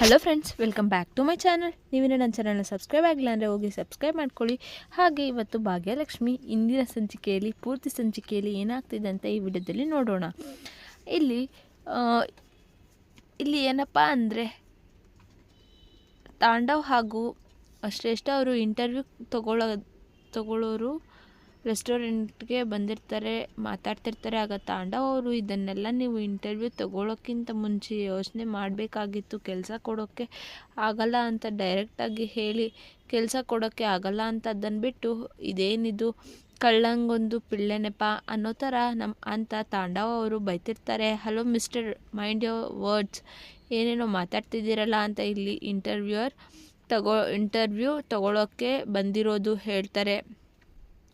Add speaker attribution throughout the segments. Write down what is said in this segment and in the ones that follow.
Speaker 1: Hello friends welcome back to my channel ನೀವಿನ ನನ್ನ ಚಾನಲ್ನ subscribe ಆಗಿಲ್ಲ ಅಂದರೆ ಹೋಗಿ ಸಬ್ಸ್ಕ್ರೈಬ್ ಮಾಡ್ಕೊಳ್ಳಿ. ಹಾಗೆ ಇವತ್ತು ಭಾಗ್ಯಲಕ್ಷ್ಮಿ ಇಂದಿನ ಸಂಚಿಕೆಯಲ್ಲಿ, ಪೂರ್ತಿ ಸಂಚಿಕೆಯಲ್ಲಿ ಏನಾಗ್ತಿದೆ ಅಂತ ಈ ವಿಡಿಯೋದಲ್ಲಿ ನೋಡೋಣ. ಇಲ್ಲಿ ಇಲ್ಲಿ ಏನಪ್ಪ ಅಂದರೆ, ತಾಂಡವ್ ಹಾಗೂ ಶ್ರೇಷ್ಠ ಅವರು ಇಂಟರ್ವ್ಯೂ ತಗೊಳ್ಳೋ ತಗೊಳ್ಳೋರು ರೆಸ್ಟೋರೆಂಟ್ಗೆ ಬಂದಿರ್ತಾರೆ, ಮಾತಾಡ್ತಿರ್ತಾರೆ ಆಗ ತಾಂಡವ್ ಅವರು ಇದನ್ನೆಲ್ಲ ನೀವು ಇಂಟರ್ವ್ಯೂ ತಗೊಳ್ಳೋಕ್ಕಿಂತ ಮುಂಚೆ ಯೋಚನೆ ಮಾಡಬೇಕಾಗಿತ್ತು, ಕೆಲಸ ಕೊಡೋಕ್ಕೆ ಆಗಲ್ಲ ಅಂತ ಡೈರೆಕ್ಟಾಗಿ ಹೇಳಿ ಕೆಲಸ ಕೊಡೋಕ್ಕೆ ಆಗಲ್ಲ ಅಂತ ಅದನ್ನು ಬಿಟ್ಟು ಇದೇನಿದು ಕಳ್ಳಂಗೊಂದು ಪಿಳ್ಳೆ ನೆಪ ಅನ್ನೋ ಥರ ನಮ್ಮ ಅಂತ ತಾಂಡವ ಅವರು ಬೈತಿರ್ತಾರೆ. Hello mister, mind your words, ಏನೇನೋ ಮಾತಾಡ್ತಿದ್ದೀರಲ್ಲ ಅಂತ ಇಲ್ಲಿ ಇಂಟರ್ವ್ಯೂಯರ್ ತಗೋ, ಇಂಟರ್ವ್ಯೂ ತಗೊಳ್ಳೋಕ್ಕೆ ಬಂದಿರೋದು ಹೇಳ್ತಾರೆ.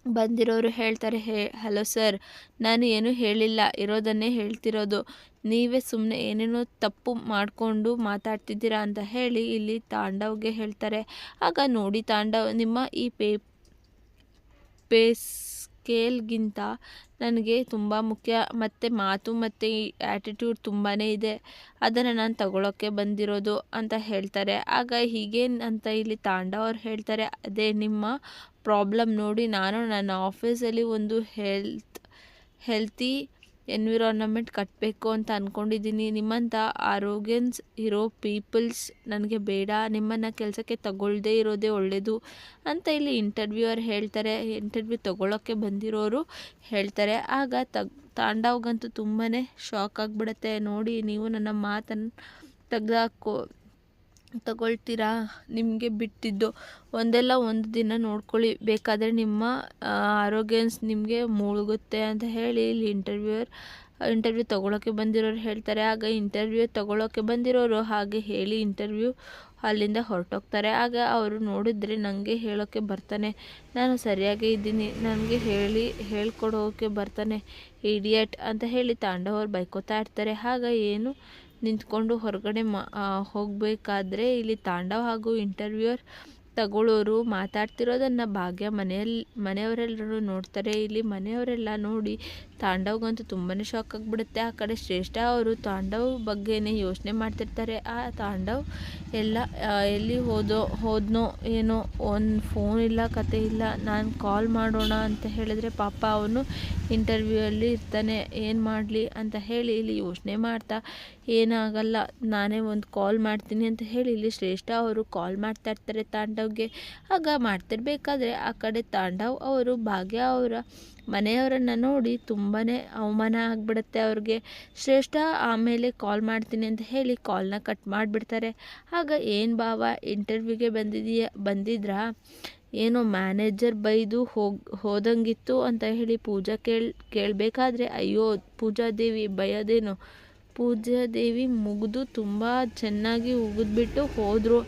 Speaker 1: ಬಂದಿರೋರು ಹೇಳ್ತಾರೆ, ಹೇ, ಹಲೋ ಸರ್, ನಾನು ಏನೂ ಹೇಳಿಲ್ಲ, ಇರೋದನ್ನೇ ಹೇಳ್ತಿರೋದು. ನೀವೇ ಸುಮ್ಮನೆ ಏನೇನೋ ತಪ್ಪು ಮಾಡಿಕೊಂಡು ಮಾತಾಡ್ತಿದ್ದೀರಾ ಅಂತ ಹೇಳಿ ಇಲ್ಲಿ ತಾಂಡವ್ಗೆ ಹೇಳ್ತಾರೆ. ಆಗ ನೋಡಿ ತಾಂಡವ್, ನಿಮ್ಮ ಈ ಪೇ ಪೇ ಸ್ಕೇಲ್ಗಿಂತ ನನಗೆ ತುಂಬ ಮುಖ್ಯ ಮತ್ತು ಮಾತು ಮತ್ತು ಆ್ಯಟಿಟ್ಯೂಡ್ ತುಂಬಾ ಇದೆ. ಅದನ್ನು ನಾನು ತಗೊಳ್ಳೋಕ್ಕೆ ಬಂದಿರೋದು ಅಂತ ಹೇಳ್ತಾರೆ. ಆಗ ಹೀಗೇನು ಅಂತ ಇಲ್ಲಿ ತಾಂಡ ಅವ್ರು ಹೇಳ್ತಾರೆ, ಅದೇ ನಿಮ್ಮ ಪ್ರಾಬ್ಲಮ್ ನೋಡಿ ನಾನು ನನ್ನ ಆಫೀಸಲ್ಲಿ ಒಂದು ಹೆಲ್ತ್ ಹೆಲ್ತಿ ಎನ್ವಿರಾನ್ಮೆಂಟ್ ಕಟ್ಟಬೇಕು ಅಂತ ಅಂದ್ಕೊಂಡಿದ್ದೀನಿ ನಿಮ್ಮಂಥ ಆರೋಗ್ಯನ್ಸ್ ಇರೋ ಪೀಪಲ್ಸ್ ನನಗೆ ಬೇಡ. ನಿಮ್ಮನ್ನು ಕೆಲಸಕ್ಕೆ ತಗೊಳ್ಳದೇ ಇರೋದೇ ಒಳ್ಳೆಯದು ಅಂತ ಇಲ್ಲಿ ಇಂಟರ್ವ್ಯೂವರ್ ಹೇಳ್ತಾರೆ. ಇಂಟರ್ವ್ಯೂ ತಗೊಳ್ಳೋಕ್ಕೆ ಬಂದಿರೋರು ಹೇಳ್ತಾರೆ. ಆಗ ತಗ್, ತಾಂಡವ್ಗಂತೂ ತುಂಬಾ ಶಾಕ್ ಆಗಿಬಿಡುತ್ತೆ. ನೋಡಿ, ನೀವು ನನ್ನ ಮಾತನ್ನು ತೆಗ್ದಾಕೋ ತಗೊಳ್ತೀರಾ? ನಿಮಗೆ ಬಿಟ್ಟಿದ್ದು ಒಂದಲ್ಲ ಒಂದು ದಿನ ನೋಡ್ಕೊಳ್ಳಿ. ಬೇಕಾದರೆ ನಿಮ್ಮ ಆರೋಗ್ಯನ್ಸ್ ನಿಮಗೆ ಮುಳುಗುತ್ತೆ ಅಂತ ಹೇಳಿ ಇಲ್ಲಿ ಇಂಟರ್ವ್ಯೂಯರ್ ಇಂಟರ್ವ್ಯೂ ತೊಗೊಳೋಕ್ಕೆ ಬಂದಿರೋರು ಹೇಳ್ತಾರೆ. ಆಗ ಇಂಟರ್ವ್ಯೂ ತೊಗೊಳೋಕ್ಕೆ ಬಂದಿರೋರು ಹಾಗೆ ಹೇಳಿ ಇಂಟರ್ವ್ಯೂ ಅಲ್ಲಿಂದ ಹೊರಟೋಗ್ತಾರೆ. ಆಗ ಅವರು ನೋಡಿದರೆ ನನಗೆ ಹೇಳೋಕ್ಕೆ ಬರ್ತಾನೆ. ನಾನು ಸರಿಯಾಗೇ ಇದ್ದೀನಿ. ನನಗೆ ಹೇಳಿ ಹೇಳ್ಕೊಡೋಕ್ಕೆ ಬರ್ತಾನೆ. ಇಡಿಯಟ್ ಅಂತ ಹೇಳಿ ತಾಂಡವರು ಬೈಕೋತಾ ಇರ್ತಾರೆ. ಆಗ ಏನು ನಿಂತ್ಕೊಂಡು ಹೊರಗಡೆ ಮಾ ಹೋಗಬೇಕಾದ್ರೆ ಇಲ್ಲಿ ತಾಂಡವ್ ಹಾಗೂ ಇಂಟರ್ವ್ಯೂಯರ್ ತಗೊಳ್ಳೋರು ಮಾತಾಡ್ತಿರೋದನ್ನು ಭಾಗ್ಯ ಮನೆಯಲ್ಲಿ ಮನೆಯವರೆಲ್ಲರೂ ನೋಡ್ತಾರೆ. ಇಲ್ಲಿ ಮನೆಯವರೆಲ್ಲ ನೋಡಿ ತಾಂಡವ್ಗಂತೂ ತುಂಬಾ ಶಾಕ್ ಆಗಿಬಿಡುತ್ತೆ. ಆ ಕಡೆ ಶ್ರೇಷ್ಠ ಅವರು ತಾಂಡವ್ ಬಗ್ಗೆನೇ ಯೋಚನೆ ಮಾಡ್ತಿರ್ತಾರೆ. ಆ ತಾಂಡವ್ ಎಲ್ಲ ಎಲ್ಲಿ ಹೋದೋ, ಹೋದ್ನೋ ಏನೋ ಒಂದು ಫೋನ್ ಇಲ್ಲ, ಕತೆ ಇಲ್ಲ, ನಾನು ಕಾಲ್ ಮಾಡೋಣ ಅಂತ ಹೇಳಿದ್ರೆ ಪಾಪ ಅವನು ಇಂಟರ್ವ್ಯೂ ಅಲ್ಲಿ ಇರ್ತಾನೆ. ಏನು ಮಾಡಲಿ ಅಂತ ಹೇಳಿ ಇಲ್ಲಿ ಯೋಚನೆ ಮಾಡ್ತಾ, ಏನಾಗಲ್ಲ, ನಾನೇ ಒಂದು ಕಾಲ್ ಮಾಡ್ತೀನಿ ಅಂತ ಹೇಳಿ ಇಲ್ಲಿ ಶ್ರೇಷ್ಠ ಅವರು ಕಾಲ್ ಮಾಡ್ತಾ ಇರ್ತಾರೆ ತಾಂಡವ್ಗೆ. ಆಗ ಮಾಡ್ತಿರ್ಬೇಕಾದ್ರೆ ಆ ಕಡೆ ತಾಂಡವ್ ಅವರು, ಭಾಗ್ಯ ಅವರ ಮನೆಯವರನ್ನು ನೋಡಿ ತುಂಬಾ ಅವಮಾನ ಆಗಿಬಿಡುತ್ತೆ ಅವ್ರಿಗೆ. ಶ್ರೇಷ್ಠ, ಆಮೇಲೆ ಕಾಲ್ ಮಾಡ್ತೀನಿ ಅಂತ ಹೇಳಿ ಕಾಲ್ನ ಕಟ್ ಮಾಡಿಬಿಡ್ತಾರೆ. ಆಗ ಏನು ಭಾವ, ಇಂಟರ್ವ್ಯೂಗೆ ಬಂದಿದೀಯ, ಬಂದಿದ್ರಾ? ಏನೋ ಮ್ಯಾನೇಜರ್ ಬೈದು ಹೋಗಿ, ಹೋದಂಗಿತ್ತು ಅಂತ ಹೇಳಿ ಪೂಜಾ ಕೇಳ್, ಕೇಳಬೇಕಾದ್ರೆ ಅಯ್ಯೋ ಪೂಜಾದೇವಿ ಬೈಯೋದೇನು? ಪೂಜಾದೇವಿ ಮುಗಿದು ತುಂಬ ಚೆನ್ನಾಗಿ ಉಗಿದ್ಬಿಟ್ಟು ಹೋದರು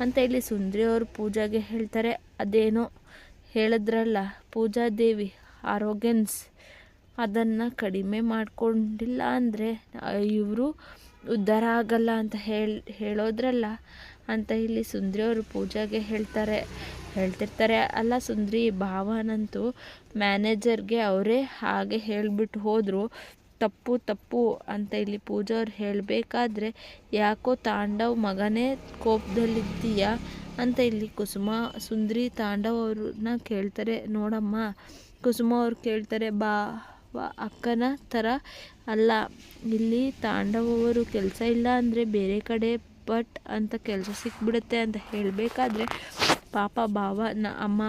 Speaker 1: ಅಂತ ಹೇಳಿ ಸುಂದ್ರಿಯವರು ಪೂಜಾಗೆ ಹೇಳ್ತಾರೆ. ಅದೇನೋ ಹೇಳಿದ್ರಲ್ಲ ಪೂಜಾದೇವಿ ಆರೋಗ್ಯನ್ಸ್ ಅದನ್ನು ಕಡಿಮೆ ಮಾಡಿಕೊಂಡಿಲ್ಲ ಅಂದರೆ, ಇವರು ಉದ್ಧಾರ ಆಗಲ್ಲ ಅಂತ ಹೇಳಿ, ಹೇಳೋದ್ರಲ್ಲ. ಅಂತ ಇಲ್ಲಿ ಸುಂದ್ರಿ ಅವರು ಪೂಜಾಗೆ ಹೇಳ್ತಾರೆ. ಹೇಳ್ತಿರ್ತಾರೆ, ಅಲ್ಲ ಸುಂದ್ರಿ, ಭಾವನಂತೂ ಮ್ಯಾನೇಜರ್ಗೆ ಅವರೇ ಹಾಗೆ ಹೇಳಿಬಿಟ್ಟು ಹೋದರು. ತಪ್ಪು ತಪ್ಪು ಅಂತ ಇಲ್ಲಿ ಪೂಜಾ ಅವ್ರು ಹೇಳಬೇಕಾದ್ರೆ, ಯಾಕೋ ತಾಂಡವ್ ಮಗನೇ ಕೋಪದಲ್ಲಿದ್ದೀಯಾ? ಅಂತ ಇಲ್ಲಿ ಕುಸುಮ, ಸುಂದ್ರಿ, ತಾಂಡವ್ ಅವ್ರನ್ನ ಕೇಳ್ತಾರೆ, ನೋಡಮ್ಮ ಕುಸುಮ ಅವ್ರು ಕೇಳ್ತಾರೆ, ಬಾ ಅಕ್ಕನ ಥರ ಅಲ್ಲ, ಇಲ್ಲಿ ತಾಂಡವವರು ಕೆಲಸ ಇಲ್ಲ ಅಂದರೆ ಬೇರೆ ಕಡೆ ಬಟ್ ಅಂತ ಕೆಲಸ ಸಿಕ್ಬಿಡುತ್ತೆ ಅಂತ ಹೇಳಬೇಕಾದ್ರೆ, ಪಾಪ ಭಾವ, ನ, ಅಮ್ಮ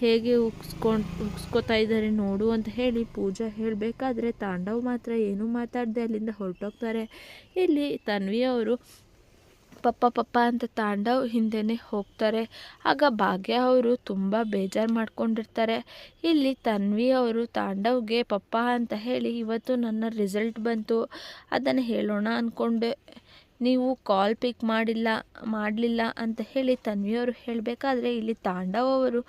Speaker 1: ಹೇಗೆ ಉಗ್ಸ್ಕೊಂಡು, ಉಗ್ಸ್ಕೊತಾ ಇದ್ದಾರೆ ನೋಡು ಅಂತ ಹೇಳಿ ಪೂಜಾ ಹೇಳಬೇಕಾದ್ರೆ ತಾಂಡವ್ ಮಾತ್ರ ಏನೂ ಮಾತಾಡದೆ ಅಲ್ಲಿಂದ ಹೊರಟೋಗ್ತಾರೆ. ಇಲ್ಲಿ ತನ್ವಿ ಅವರು ಪಪ್ಪ ಪಪ್ಪ ಅಂತ ತಾಂಡವ್ ಹಿಂದೆನೆ ಹೋಗ್ತಾರೆ. ಆಗ ಭಾಗ್ಯ ಅವರು ತುಂಬ ಬೇಜಾರು ಮಾಡ್ಕೊಂಡಿರ್ತಾರೆ. ಇಲ್ಲಿ ತನ್ವಿ ಅವರು ತಾಂಡವ್ಗೆ ಪಪ್ಪ ಅಂತ ಹೇಳಿ ಇವತ್ತು ನನ್ನ ರಿಸಲ್ಟ್ ಬಂತು. ಅದನ್ನು ಹೇಳೋಣ ಅಂದ್ಕೊಂಡೆ ನೀವು ಕಾಲ್ ಪಿಕ್ ಮಾಡಿಲ್ಲ, ಮಾಡಲಿಲ್ಲ ಅಂತ ಹೇಳಿ ತನ್ವಿಯವರು ಹೇಳಬೇಕಾದ್ರೆ ಇಲ್ಲಿ ತಾಂಡವ್ ಅವರು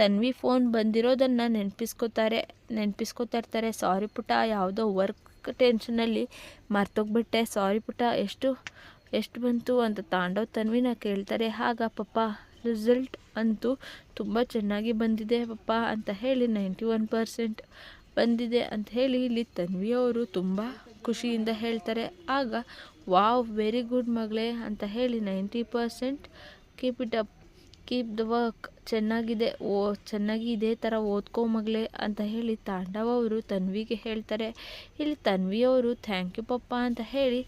Speaker 1: ತನ್ವಿ ಫೋನ್ ಬಂದಿರೋದನ್ನು ನೆನಪಿಸ್ಕೋತಾರೆ. ನೆನಪಿಸ್ಕೋತಾ ಇರ್ತಾರೆ. ಸಾರಿ ಪುಟ ಯಾವುದೋ ವರ್ಕ್ ಟೆನ್ಷನಲ್ಲಿ ಮರ್ತೋಗ್ಬಿಟ್ಟೆ. ಸಾರಿ ಪುಟ ಎಷ್ಟು ಎಷ್ಟು ಬಂತು ಅಂತ ತಾಂಡವ್ ತನ್ವಿನ ಕೇಳ್ತಾರೆ ಆಗ ಪಪ್ಪ ರಿಸಲ್ಟ್ ಅಂತೂ ತುಂಬ ಚೆನ್ನಾಗಿ ಬಂದಿದೆ ಪಪ್ಪ ಅಂತ ಹೇಳಿ ನೈಂಟಿ ಒನ್ ಪರ್ಸೆಂಟ್ ಬಂದಿದೆ ಅಂತ ಹೇಳಿ ಇಲ್ಲಿ ತನ್ವಿಯವರು ತುಂಬ ಖುಷಿಯಿಂದ ಹೇಳ್ತಾರೆ. ಆಗ, ವಾವ್ ವೆರಿ ಗುಡ್ ಮಗಳೇ ಅಂತ ಹೇಳಿ ninety percent keep it up keep the work ಚೆನ್ನಾಗಿದೆ, ಓ, ಚೆನ್ನಾಗಿ ಇದೇ ಥರ ಓದ್ಕೋ ಮಗಳೇ ಅಂತ ಹೇಳಿ ತಾಂಡವ ಅವರು ತನ್ವಿಗೆ ಹೇಳ್ತಾರೆ. ಇಲ್ಲಿ ತನ್ವಿಯವರು ಥ್ಯಾಂಕ್ ಯು ಪಪ್ಪ ಅಂತ ಹೇಳಿ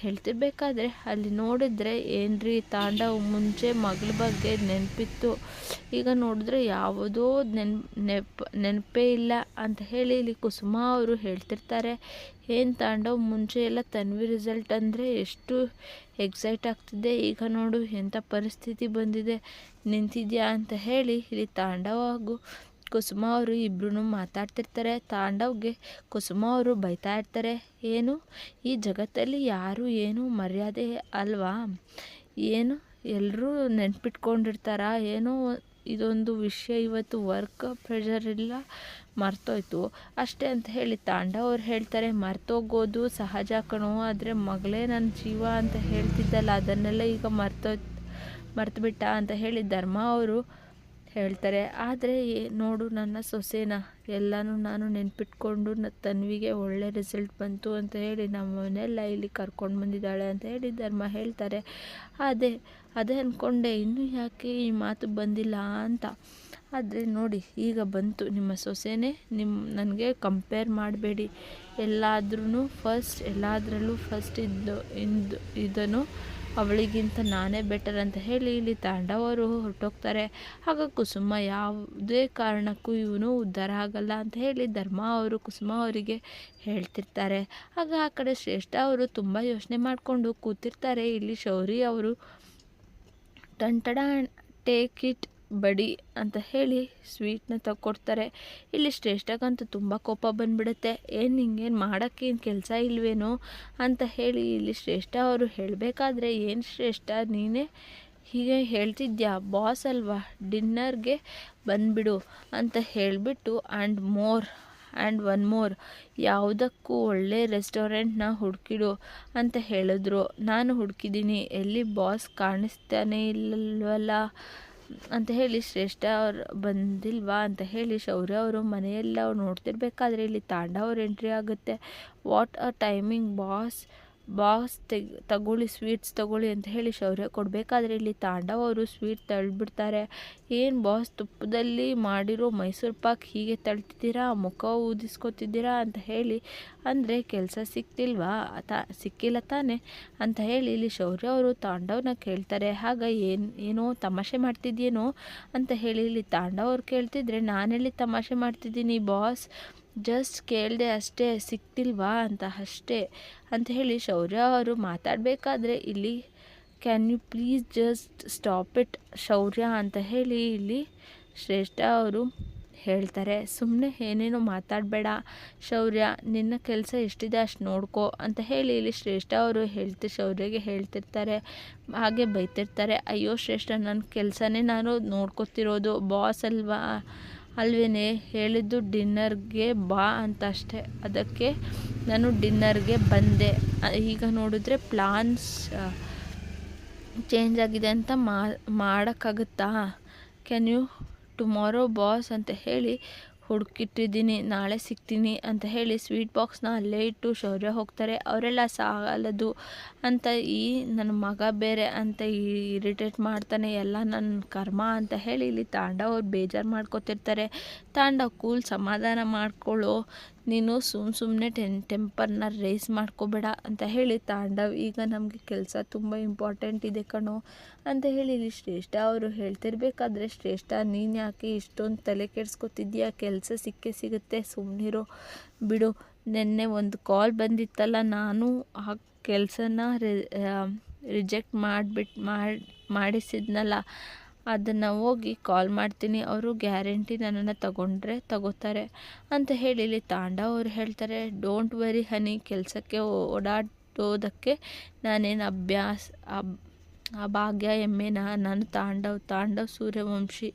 Speaker 1: ಹೇಳ್ತಿರ್ಬೇಕಾದ್ರೆ ಅಲ್ಲಿ ನೋಡಿದ್ರೆ ಏನ್ರಿ ತಾಂಡವ್ ಮುಂಚೆ ಮಗಳ ಬಗ್ಗೆ ನೆನಪಿತ್ತು. ಈಗ ನೋಡಿದ್ರೆ ಯಾವುದೋ ನೆನ್, ನೆಪ, ನೆನಪೇ ಇಲ್ಲ ಅಂತ ಹೇಳಿ ಇಲ್ಲಿ ಕುಸುಮ ಅವರು ಹೇಳ್ತಿರ್ತಾರೆ. ಏನು ತಾಂಡವ್ ಮುಂಚೆ ಎಲ್ಲ ತನ್ವಿ ರಿಸಲ್ಟ್ ಅಂದರೆ ಎಷ್ಟು ಎಕ್ಸೈಟ್ ಆಗ್ತಿದೆ ಈಗ ನೋಡು ಎಂಥ ಪರಿಸ್ಥಿತಿ ಬಂದಿದೆ. ನಿಂತಿದ್ಯಾ ಅಂತ ಹೇಳಿ ಇಲ್ಲಿ ತಾಂಡವ ಹಾಗೂ ಕುಸುಮ ಅವರು ಇಬ್ಬರೂ ಮಾತಾಡ್ತಿರ್ತಾರೆ. ತಾಂಡವ್ಗೆ ಕುಸುಮ ಅವರು ಬೈತಾ ಇರ್ತಾರೆ. ಏನು? ಈ ಜಗತ್ತಲ್ಲಿ ಯಾರು ಏನು ಮರ್ಯಾದೆ ಅಲ್ವಾ? ಏನು? ಎಲ್ಲರೂ ನೆನ್ಪಿಟ್ಕೊಂಡಿರ್ತಾರ? ಏನೋ? ಇದೊಂದು ವಿಷಯ ಇವತ್ತು ವರ್ಕ್ ಪ್ರೆಷರ್ ಇಲ್ಲ ಮರ್ತೋಯ್ತು. ಅಷ್ಟೇ ಅಂತ ಹೇಳಿ ತಾಂಡವ್ ಅವ್ರು ಹೇಳ್ತಾರೆ, ಮರ್ತೋಗೋದು ಸಹಜ ಕಣೋ, ಆದರೆ ಮಗಳೇ ನನ್ನ ಜೀವ ಅಂತ ಹೇಳ್ತಿದ್ದಲ್ಲ, ಅದನ್ನೆಲ್ಲ ಈಗ ಮರ್ತೋಯ್ತು ಮರ್ತುಬಿಟ್ಟ ಅಂತ ಹೇಳಿ ಧರ್ಮ ಅವರು ಹೇಳ್ತಾರೆ. ಆದರೆ ನೋಡು ನನ್ನ ಸೊಸೆನ, ಎಲ್ಲನೂ ನಾನು ನೆನ್ಪಿಟ್ಕೊಂಡು ನ, ತನ್ವಿಗೆ ಒಳ್ಳೆ ರಿಸಲ್ಟ್ ಬಂತು ಅಂತ ಹೇಳಿ ನಮ್ಮನ್ನೆಲ್ಲ ಇಲ್ಲಿ ಕರ್ಕೊಂಡು ಬಂದಿದ್ದಾಳೆ ಅಂತ ಹೇಳಿ ಧರ್ಮ ಹೇಳ್ತಾರೆ. ಅದೇ ಅದೇ ಅಂದ್ಕೊಂಡೆ ಇನ್ನೂ ಯಾಕೆ ಈ ಮಾತು ಬಂದಿಲ್ಲ ಅಂತ. ಆದರೆ ನೋಡಿ, ಈಗ ಬಂತು ನಿಮ್ಮ ಸೊಸೆನೇ ನಿಮ್ಮ ನನಗೆ ಕಂಪೇರ್ ಮಾಡಬೇಡಿ. ಎಲ್ಲಾದ್ರೂ ಫಸ್ಟ್ ಎಲ್ಲಾದರಲ್ಲೂ ಫಸ್ಟ್ ಇದ್ದು ಇಂದು ಇದನ್ನು ಅವಳಿಗಿಂತ ನಾನೇ ಬೆಟರ್ ಅಂತ ಹೇಳಿ ಇಲ್ಲಿ ತಾಂಡವರು ಹೊರಟೋಗ್ತಾರೆ. ಆಗ ಕುಸುಮ ಯಾವುದೇ ಕಾರಣಕ್ಕೂ ಇವನು ಉದ್ಧಾರ ಆಗಲ್ಲ ಅಂತ ಹೇಳಿ ಧರ್ಮ ಅವರು ಕುಸುಮ ಅವರಿಗೆ ಹೇಳ್ತಿರ್ತಾರೆ. ಆಗ ಆ ಕಡೆ ಶ್ರೇಷ್ಠ ಅವರು ತುಂಬ ಯೋಚನೆ ಮಾಡಿಕೊಂಡು ಕೂತಿರ್ತಾರೆ. ಇಲ್ಲಿ ಶೌರಿ ಅವರು ಟಂಟಡ ಟೇಕ್ ಇಟ್ ಬಡಿ ಅಂತ ಹೇಳಿ ಸ್ವೀಟ್ನ ತಗೊಡ್ತಾರೆ ಇಲ್ಲಿ ಶ್ರೇಷ್ಠಗಂತೂ ತುಂಬ ಕೋಪ ಬಂದ್ಬಿಡುತ್ತೆ. ಏನು ಹಿಂಗೇನು ಮಾಡೋಕ್ಕೇನು ಕೆಲಸ ಇಲ್ವೇನೋ ಅಂತ ಹೇಳಿ ಇಲ್ಲಿ ಶ್ರೇಷ್ಠ ಅವರು ಹೇಳಬೇಕಾದ್ರೆ, ಏನು ಶ್ರೇಷ್ಠ, ನೀನೇ ಹೀಗೆ ಹೇಳ್ತಿದ್ಯಾ? ಬಾಸ್ ಅಲ್ವಾ? ಡಿನ್ನರ್ಗೆ ಬಂದುಬಿಡು ಅಂತ ಹೇಳಿಬಿಟ್ಟು and more and one more ಯಾವುದಕ್ಕೂ ಒಳ್ಳೆ ರೆಸ್ಟೋರೆಂಟ್ನ ಹುಡುಕಿಡು ಅಂತ ಹೇಳಿದ್ರು. ನಾನು ಹುಡುಕಿದ್ದೀನಿ. ಎಲ್ಲಿ ಬಾಸ್ ಕಾಣಿಸ್ತಾನೆ ಇಲ್ಲವಲ್ಲ ಅಂತ ಹೇಳಿ ಶ್ರೇಷ್ಠ ಅವ್ರು ಬಂದಿಲ್ವಾ ಅಂತ ಹೇಳಿ ಶೌರ್ಯ ಅವರು ಮನೆಯೆಲ್ಲ ಅವ್ರು ನೋಡ್ತಿರ್ಬೇಕಾದ್ರೆ ಇಲ್ಲಿ ತಾಂಡ ಅವ್ರ ಎಂಟ್ರಿ ಆಗುತ್ತೆ. What a timing boss boss ತೆಗ್, ತಗೊಳ್ಳಿ, ಸ್ವೀಟ್ಸ್ ತಗೊಳ್ಳಿ ಅಂತ ಹೇಳಿ ಶೌರ್ಯ ಕೊಡಬೇಕಾದ್ರೆ ಇಲ್ಲಿ ತಾಂಡವ ಅವರು ಸ್ವೀಟ್ ತಳ್ಳಿಬಿಡ್ತಾರೆ ಏನು ಬಾಸ್ ತುಪ್ಪದಲ್ಲಿ ಮಾಡಿರೋ ಮೈಸೂರು ಪಾಕ್ ಹೀಗೆ ತಳ್ತಿದ್ದೀರಾ, ಮುಖ ಊದಿಸ್ಕೊತಿದ್ದೀರಾ ಅಂತ ಹೇಳಿ, ಅಂದರೆ ಕೆಲಸ ಸಿಕ್ತಿಲ್ವಾ? ತಾ, ಸಿಕ್ಕಿಲ್ಲ ತಾನೆ ಅಂತ ಹೇಳಿ ಇಲ್ಲಿ ಶೌರ್ಯ ಅವರು ತಾಂಡವ್ನ ಕೇಳ್ತಾರೆ. ಆಗ ಏನು, ಏನೋ ತಮಾಷೆ ಮಾಡ್ತಿದ್ಯೇನೋ ಅಂತ ಹೇಳಿ ಇಲ್ಲಿ ತಾಂಡವ್ ಅವ್ರು ಕೇಳ್ತಿದ್ರೆ, ನಾನೆಲ್ಲಿ ತಮಾಷೆ ಮಾಡ್ತಿದ್ದೀನಿ ಬಾಸ್? ಜಸ್ಟ್ ಕೇಳಿದೆ ಅಷ್ಟೇ ಸಿಕ್ತಿಲ್ವಾ ಅಂತ ಅಷ್ಟೇ ಅಂತ ಹೇಳಿ ಶೌರ್ಯ ಅವರು ಮಾತಾಡಬೇಕಾದ್ರೆ ಇಲ್ಲಿ can you please just stop it Shaurya? ಅಂತ ಹೇಳಿ ಇಲ್ಲಿ ಶ್ರೇಷ್ಠ ಅವರು ಹೇಳ್ತಾರೆ ಸುಮ್ಮನೆ ಏನೇನೋ ಮಾತಾಡಬೇಡ ಶೌರ್ಯ, ನಿನ್ನ ಕೆಲಸ ಎಷ್ಟಿದೆ ಅಷ್ಟು ನೋಡ್ಕೊ ಅಂತ ಹೇಳಿ ಇಲ್ಲಿ ಶ್ರೇಷ್ಠ ಅವರು ಹೇಳ್ತಿ, ಶೌರ್ಯಗೆ ಹೇಳ್ತಿರ್ತಾರೆ, ಹಾಗೆ ಬೈತಿರ್ತಾರೆ, ಅಯ್ಯೋ ಶ್ರೇಷ್ಠ ನನ್ನ ಕೆಲಸನೇ ನಾನು ನೋಡ್ಕೋತಿರೋದು ಬಾಸ್ ಅಲ್ವಾ? ಅಲ್ವೇನೆ, ಹೇಳಿದ್ದು ಡಿನ್ನರ್ಗೆ ಬಾ ಅಂತ ಅಷ್ಟೆ ಅದಕ್ಕೆ ನಾನು ಡಿನ್ನರ್ಗೆ ಬಂದೆ. ಈಗ ನೋಡಿದ್ರೆ ಪ್ಲಾನ್ಸ್ ಚೇಂಜ್ ಆಗಿದೆ ಅಂತ ಮಾಡೋಕ್ಕಾಗುತ್ತಾ? ಕ್ಯಾನ್ ಯು ಟುಮಾರೋ ಬಾಸ್ ಅಂತ ಹೇಳಿ ಹುಡುಕಿಟ್ಟಿದ್ದೀನಿ, ನಾಳೆ ಸಿಗ್ತೀನಿ ಅಂತ ಹೇಳಿ ಸ್ವೀಟ್ ಬಾಕ್ಸ್ನ ಅಲ್ಲೇ ಇಟ್ಟು ಶೌರ್ಯ ಹೋಗ್ತಾರೆ. ಅವರೆಲ್ಲ ಸಾಲದು ಅಂತ ಈ ನನ್ನ ಮಗ ಬೇರೆ ಅಂತ ಇರಿಟೇಟ್ ಮಾಡ್ತಾನೆ, ಎಲ್ಲ ನನ್ನ ಕರ್ಮ ಅಂತ ಹೇಳಿ ಇಲ್ಲಿ ತಾಂಡ ಅವ್ರು ಬೇಜಾರು ಮಾಡ್ಕೊತಿರ್ತಾರೆ. ತಾಂಡವ್ ಕೂಲ್ ಸಮಾಧಾನ ಮಾಡ್ಕೊಳ್ಳೋ ನೀನು ಸುಮ್ಮ ಸುಮ್ಮನೆ ಟೆನ್, ಟೆಂಪರ್ನ ರೇಸ್ ಮಾಡ್ಕೋಬೇಡ ಅಂತ ಹೇಳಿ ತಾಂಡವ್, ಈಗ ನಮಗೆ ಕೆಲಸ ತುಂಬ ಇಂಪಾರ್ಟೆಂಟ್ ಇದೆ ಕಣೋ ಅಂತ ಹೇಳಿ ಇಲ್ಲಿ ಶ್ರೇಷ್ಠ ಅವರು ಹೇಳ್ತಿರ್ಬೇಕಾದ್ರೆ, ಶ್ರೇಷ್ಠ ನೀನು ಯಾಕೆ ಇಷ್ಟೊಂದು ತಲೆ ಕೆಡ್ಸ್ಕೊತಿದ್ಯಾ? ಕೆಲಸ ಸಿಕ್ಕೇ ಸಿಗುತ್ತೆ ಸುಮ್ಮನಿರೋ ಬಿಡು, ನಿನ್ನೆ ಒಂದು ಕಾಲ್ ಬಂದಿತ್ತಲ್ಲ, ನಾನು ಆ ಕೆಲಸನ ರಿಜೆಕ್ಟ್ ಮಾಡಿಬಿಟ್ಟು ಮಾಡಿ, ಮಾಡಿಸಿದ್ನಲ್ಲ ಅದನ್ನು ಹೋಗಿ ಕಾಲ್ ಮಾಡ್ತೀನಿ. ಅವರು ಗ್ಯಾರಂಟಿ ನನ್ನನ್ನು ತಗೊಂಡ್ರೆ ತಗೋತಾರೆ ಅಂತ ಹೇಳಿ ಇಲ್ಲಿ ತಾಂಡವ್ ಅವ್ರು ಹೇಳ್ತಾರೆ ಡೋಂಟ್ ವರಿ ಹನಿ ಕೆಲಸಕ್ಕೆ ಓಡಾಡೋದಕ್ಕೆ ನಾನೇನು ಅಭ್ಯಾಸ ಆ ಭಾಗ್ಯ ಎಮ್ಮೆ ನಾನು ತಾಂಡವ್ ತಾಂಡವ್ ಸೂರ್ಯವಂಶಿ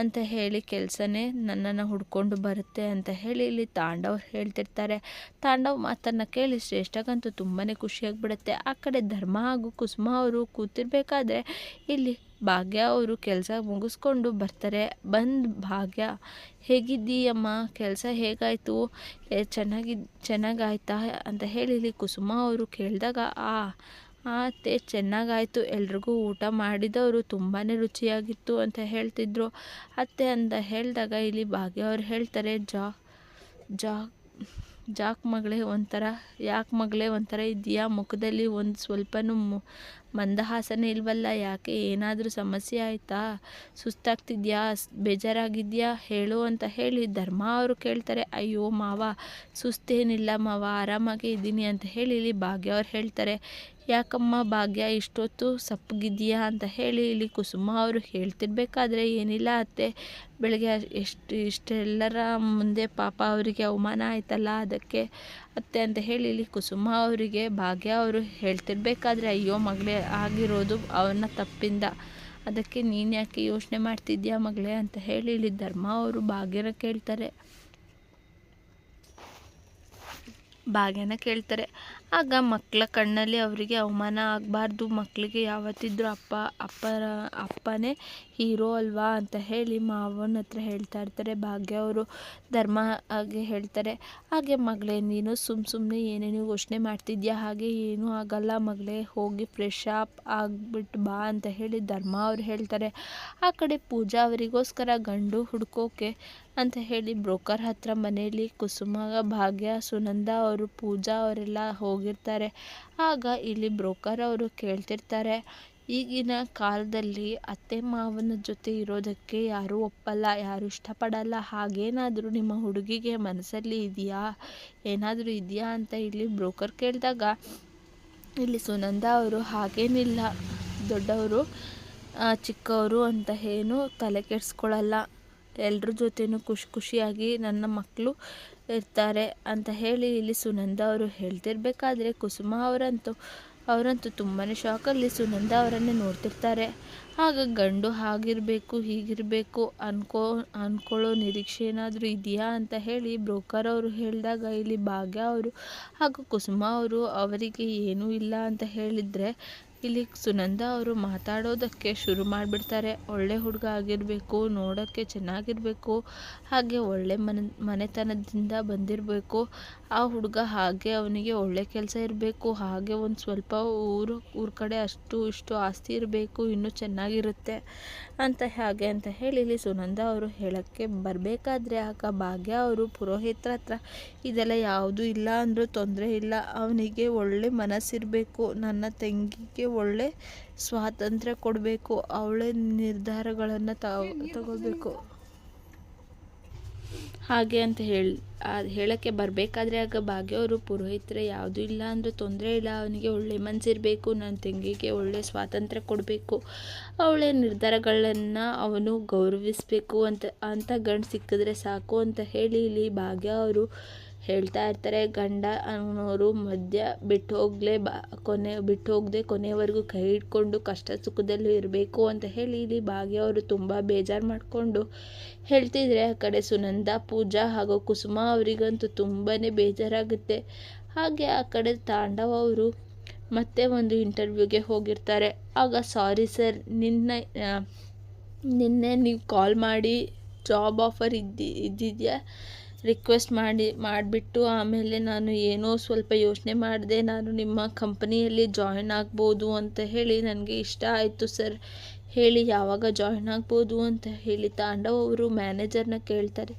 Speaker 1: ಅಂತ ಹೇಳಿ ಕೆಲಸನೇ ನನ್ನನ್ನು ಹುಡ್ಕೊಂಡು ಬರುತ್ತೆ ಅಂತ ಹೇಳಿ ಇಲ್ಲಿ ತಾಂಡವ್ ಹೇಳ್ತಿರ್ತಾರೆ. ತಾಂಡವ್ ಮಾತನ್ನು ಕೇಳಿ ಶ್ರೇಷ್ಠಗಂತೂ ತುಂಬಾ ಖುಷಿಯಾಗಿಬಿಡುತ್ತೆ. ಆ ಕಡೆ ಧರ್ಮ ಹಾಗೂ ಕುಸುಮ ಅವರು ಕೂತಿರ್ಬೇಕಾದ್ರೆ ಇಲ್ಲಿ ಭಾಗ್ಯ ಅವರು ಕೆಲಸ ಮುಗಿಸ್ಕೊಂಡು ಬರ್ತಾರೆ. ಬಂದು ಭಾಗ್ಯ, ಹೇಗಿದ್ದೀಯಮ್ಮ? ಕೆಲಸ ಹೇಗಾಯಿತು? ಚೆನ್ನಾಗಿ, ಚೆನ್ನಾಗಾಯ್ತಾ? ಅಂತ ಹೇಳಿ ಕುಸುಮ ಅವರು ಕೇಳಿದಾಗ, ಆ ಅತ್ತೆ ಚೆನ್ನಾಗಾಯಿತು. ಎಲ್ರಿಗೂ ಊಟ ಮಾಡಿದವರು ತುಂಬಾ ರುಚಿಯಾಗಿತ್ತು ಅಂತ ಹೇಳ್ತಿದ್ರು. ಅತ್ತೆ ಅಂತ ಹೇಳಿದಾಗ ಇಲ್ಲಿ ಭಾಗ್ಯ ಅವ್ರು ಹೇಳ್ತಾರೆ, ಜಾ ಜಾ, ಜಾಕ್ ಮಗಳೇ ಒಂಥರ, ಯಾಕೆ ಮಗಳೇ ಒಂಥರ ಇದೆಯಾ ಮುಖದಲ್ಲಿ ಒಂದು ಸ್ವಲ್ಪನೂ ಮಂದಹಾಸನ ಇಲ್ವಲ್ಲ? ಯಾಕೆ? ಏನಾದರೂ ಸಮಸ್ಯೆ ಆಯಿತಾ? ಸುಸ್ತಾಗ್ತಿದ್ಯಾ? ಬೇಜಾರಾಗಿದೆಯಾ? ಹೇಳು ಅಂತ ಹೇಳಿ ಧರ್ಮ ಅವರು ಕೇಳ್ತಾರೆ, ಅಯ್ಯೋ ಮಾವ, ಸುಸ್ತೇನಿಲ್ಲ ಮಾವ, ಆರಾಮಾಗಿ ಇದ್ದೀನಿ ಅಂತ ಹೇಳಿ ಇಲ್ಲಿ ಭಾಗ್ಯ ಅವ್ರು ಹೇಳ್ತಾರೆ. ಯಾಕಮ್ಮ ಭಾಗ್ಯ, ಇಷ್ಟೊತ್ತು ಸಪ್ಪಗಿದೆಯಾ? ಅಂತ ಹೇಳಿ ಇಲ್ಲಿ ಕುಸುಮ ಅವರು ಹೇಳ್ತಿರ್ಬೇಕಾದ್ರೆ, ಏನಿಲ್ಲ ಅತ್ತೆ, ಬೆಳಗ್ಗೆ ಎಷ್ಟು, ಇಷ್ಟೆಲ್ಲರ ಮುಂದೆ ಪಾಪ ಅವರಿಗೆ ಅವಮಾನ ಆಯ್ತಲ್ಲ ಅದಕ್ಕೆ ಅತ್ತೆ ಅಂತ ಹೇಳಿ ಇಲ್ಲಿ ಕುಸುಮ ಅವರಿಗೆ ಭಾಗ್ಯ ಅವರು ಹೇಳ್ತಿರ್ಬೇಕಾದ್ರೆ, ಅಯ್ಯೋ ಮಗಳೇ ಆಗಿರೋದು ಅವನ ತಪ್ಪಿಂದ. ಅದಕ್ಕೆ ನೀನು ಯಾಕೆ ಯೋಚನೆ ಮಾಡ್ತಿದ್ಯಾ ಮಗಳೇ ಅಂತ ಹೇಳಿ ಇಲ್ಲಿ ಧರ್ಮ ಅವರು ಭಾಗ್ಯನ ಕೇಳ್ತಾರೆ. ಭಾಗ್ಯನ ಕೇಳ್ತಾರೆ. ಆಗ ಮಕ್ಕಳ ಕಣ್ಣಲ್ಲಿ ಅವರಿಗೆ ಅವಮಾನ ಆಗಬಾರ್ದು. ಮಕ್ಕಳಿಗೆ ಯಾವತ್ತಿದ್ರೂ ಅಪ್ಪ, ಅಪ್ಪರ, ಅಪ್ಪನೇ ಹೀರೋ ಅಲ್ವಾ ಅಂತ ಹೇಳಿ ಮಾವನ ಹತ್ರ ಹೇಳ್ತಾ ಇರ್ತಾರೆ. ಭಾಗ್ಯ ಅವರು ಧರ್ಮ ಹಾಗೆ ಹೇಳ್ತಾರೆ. ಹಾಗೆ ಮಗಳೇ, ನೀನು ಸುಮ್ಮ ಸುಮ್ಮನೆ ಏನೇನು ಯೋಚನೆ ಮಾಡ್ತಿದ್ಯಾ? ಹಾಗೆ ಏನೂ ಆಗಲ್ಲ ಮಗಳೇ, ಹೋಗಿ ಫ್ರೆಶ್ ಅಪ್ ಆಗಿಬಿಟ್ಟು ಬಾ ಅಂತ ಹೇಳಿ ಧರ್ಮ ಅವ್ರು ಹೇಳ್ತಾರೆ. ಆ ಕಡೆ ಪೂಜಾ ಅವರಿಗೋಸ್ಕರ ಗಂಡು ಹುಡ್ಕೋಕೆ ಅಂತ ಹೇಳಿ ಬ್ರೋಕರ್ ಹತ್ರ ಮನೆಯಲ್ಲಿ ಕುಸುಮ, ಭಾಗ್ಯ, ಸುನಂದ ಅವರು, ಪೂಜಾ ಅವರೆಲ್ಲ ಹೋಗಿರ್ತಾರೆ. ಆಗ ಇಲ್ಲಿ ಬ್ರೋಕರ್ ಅವರು ಕೇಳ್ತಿರ್ತಾರೆ, ಈಗಿನ ಕಾಲದಲ್ಲಿ ಅತ್ತೆ ಮಾವನ ಜೊತೆ ಇರೋದಕ್ಕೆ ಯಾರೂ ಒಪ್ಪಲ್ಲ, ಯಾರು ಇಷ್ಟಪಡಲ್ಲ, ಹಾಗೇನಾದರೂ ನಿಮ್ಮ ಹುಡುಗಿಗೆ ಮನಸ್ಸಲ್ಲಿ ಇದೆಯಾ, ಏನಾದರೂ ಇದೆಯಾ ಅಂತ ಇಲ್ಲಿ ಬ್ರೋಕರ್ ಕೇಳಿದಾಗ, ಇಲ್ಲಿ ಸುನಂದ ಅವರು ಹಾಗೇನಿಲ್ಲ, ದೊಡ್ಡವರು ಚಿಕ್ಕವರು ಅಂತ ಏನು ತಲೆ ಕೆಡಿಸ್ಕೊಳ್ಳಲ್ಲ ಎಲ್ಲರ ಜೊತೆನೂ ಖುಷಿ ಖುಷಿಯಾಗಿ ನನ್ನ ಮಕ್ಕಳು ಇರ್ತಾರೆ ಅಂತ ಹೇಳಿ ಇಲ್ಲಿ ಸುನಂದ ಅವರು ಹೇಳ್ತಿರ್ಬೇಕಾದ್ರೆ ಕುಸುಮ ಅವರಂತೂ ಅವರಂತೂ ತುಂಬಾ ಶಾಕಲ್ಲಿ ಸುನಂದ ಅವರನ್ನೇ ನೋಡ್ತಿರ್ತಾರೆ. ಆಗ ಗಂಡು ಹಾಗಿರಬೇಕು, ಹೀಗಿರಬೇಕು, ಅನ್ಕೋ ಅಂದ್ಕೊಳ್ಳೋ ನಿರೀಕ್ಷೆ ಏನಾದರೂ ಇದೆಯಾ ಅಂತ ಹೇಳಿ ಬ್ರೋಕರ್ ಅವರು ಹೇಳಿದಾಗ ಇಲ್ಲಿ ಭಾಗ್ಯ ಅವರು ಹಾಗೂ ಕುಸುಮ ಅವರು ಅವರಿಗೆ ಏನೂ ಇಲ್ಲ ಅಂತ ಹೇಳಿದರೆ ಇಲ್ಲಿ ಸುನಂದ ಅವರು ಮಾತಾಡೋದಕ್ಕೆ ಶುರು ಮಾಡಿಬಿಡ್ತಾರೆ. ಒಳ್ಳೆ ಹುಡುಗ ಆಗಿರಬೇಕು, ನೋಡೋಕ್ಕೆ ಚೆನ್ನಾಗಿರಬೇಕು, ಹಾಗೆ ಒಳ್ಳೆ ಮನೆ, ಮನೆತನದಿಂದ ಬಂದಿರಬೇಕು. ಆ ಹುಡುಗ ಹಾಗೆ ಅವನಿಗೆ ಒಳ್ಳೆ ಕೆಲಸ ಇರಬೇಕು, ಹಾಗೆ ಒಂದು ಸ್ವಲ್ಪ ಊರು, ಊರ ಕಡೆ ಅಷ್ಟು ಇಷ್ಟು ಆಸ್ತಿ ಇರಬೇಕು, ಇನ್ನೂ ಚೆನ್ನಾಗಿರುತ್ತೆ ಅಂತ ಹಾಗೆ ಅಂತ ಹೇಳಿ ಇಲ್ಲಿ ಸುನಂದ ಅವರು ಹೇಳೋಕ್ಕೆ ಬರಬೇಕಾದ್ರೆ ಆಗ ಭಾಗ್ಯ ಅವರು ಪುರೋಹಿತರ ಹತ್ರ, ಇದೆಲ್ಲ ಯಾವುದೂ ಇಲ್ಲ ಅಂದರೂ ತೊಂದರೆ ಇಲ್ಲ. ಅವನಿಗೆ ಒಳ್ಳೆ ಮನಸ್ಸಿರಬೇಕು. ನನ್ನ ತಂಗಿಗೆ ಒಳ್ಳೆ ಸ್ವಾತಂತ್ರ್ಯ ಕೊಡಬೇಕು, ಅವಳೇ ನಿರ್ಧಾರಗಳನ್ನು ತಗೋಬೇಕು ಹಾಗೆ ಅಂತ ಹೇಳಿ ಹೇಳೋಕ್ಕೆ ಬರಬೇಕಾದ್ರೆ ಆಗ ಭಾಗ್ಯವರು ಪುರೋಹಿತರೆ ಯಾವುದೂ ಇಲ್ಲ ಅಂದರೆ ತೊಂದರೆ ಇಲ್ಲ, ಅವನಿಗೆ ಒಳ್ಳೆ ಮನಸ್ಸಿರಬೇಕು ನನ್ನ ತಂಗಿಗೆ ಒಳ್ಳೆ ಸ್ವಾತಂತ್ರ್ಯ ಕೊಡಬೇಕು. ಅವಳೆ ನಿರ್ಧಾರಗಳನ್ನು ಅವನು ಗೌರವಿಸಬೇಕು ಅಂತ ಅಂತ ಗಂಡು ಸಿಕ್ಕಿದ್ರೆ ಸಾಕು ಅಂತ ಹೇಳಿ ಇಲ್ಲಿ ಭಾಗ್ಯ ಅವರು ಹೇಳ್ತಾ ಇರ್ತಾರೆ, ಗಂಡ ಅನ್ನೋರು ಮಧ್ಯ ಬಿಟ್ಟು ಹೋಗಲೇ ಬಾ, ಕೊನೆ ಬಿಟ್ಟು ಹೋಗದೆ ಕೊನೆವರೆಗೂ ಕೈ ಹಿಡ್ಕೊಂಡು ಕಷ್ಟ ಸುಖದಲ್ಲೂ ಇರಬೇಕು ಅಂತ ಹೇಳಿ ಇಲ್ಲಿ ಭಾಗ್ಯ ಅವರು ತುಂಬ ಬೇಜಾರು ಮಾಡಿಕೊಂಡು ಹೇಳ್ತಿದ್ರೆ, ಆ ಕಡೆ ಸುನಂದ, ಪೂಜಾ ಹಾಗೂ ಕುಸುಮ ಅವರಿಗಂತೂ ತುಂಬಾ ಬೇಜಾರಾಗುತ್ತೆ. ಹಾಗೆ ಆ ಕಡೆ ತಾಂಡವ ಅವರು ಮತ್ತೆ ಒಂದು ಇಂಟರ್ವ್ಯೂಗೆ ಹೋಗಿರ್ತಾರೆ. ಆಗ ಸಾರಿ ಸರ್ ನಿನ್ನೆ ನಿನ್ನೆ ನೀವು ಕಾಲ್ ಮಾಡಿ ಜಾಬ್ ಆಫರ್ ಇದ್ದಿ, ಇದ್ದಿದೆಯಾ? ರಿಕ್ವೆಸ್ಟ್ ಮಾಡಿ, ಮಾಡಿಬಿಟ್ಟು ಆಮೇಲೆ ನಾನು ಏನೋ ಸ್ವಲ್ಪ ಯೋಚನೆ ಮಾಡಿದೆ. ನಾನು ನಿಮ್ಮ ಕಂಪನಿಯಲ್ಲಿ ಜಾಯ್ನ್ ಆಗ್ಬೋದು ಅಂತ ಹೇಳಿ ನನಗೆ ಇಷ್ಟ ಆಯಿತು ಸರ್. ಹೇಳಿ ಯಾವಾಗ ಜಾಯ್ನ್ ಆಗ್ಬೋದು ಅಂತ ಹೇಳಿ ತಾಂಡವ್ ಅವರು ಮ್ಯಾನೇಜರ್ನ ಕೇಳ್ತಾರೆ.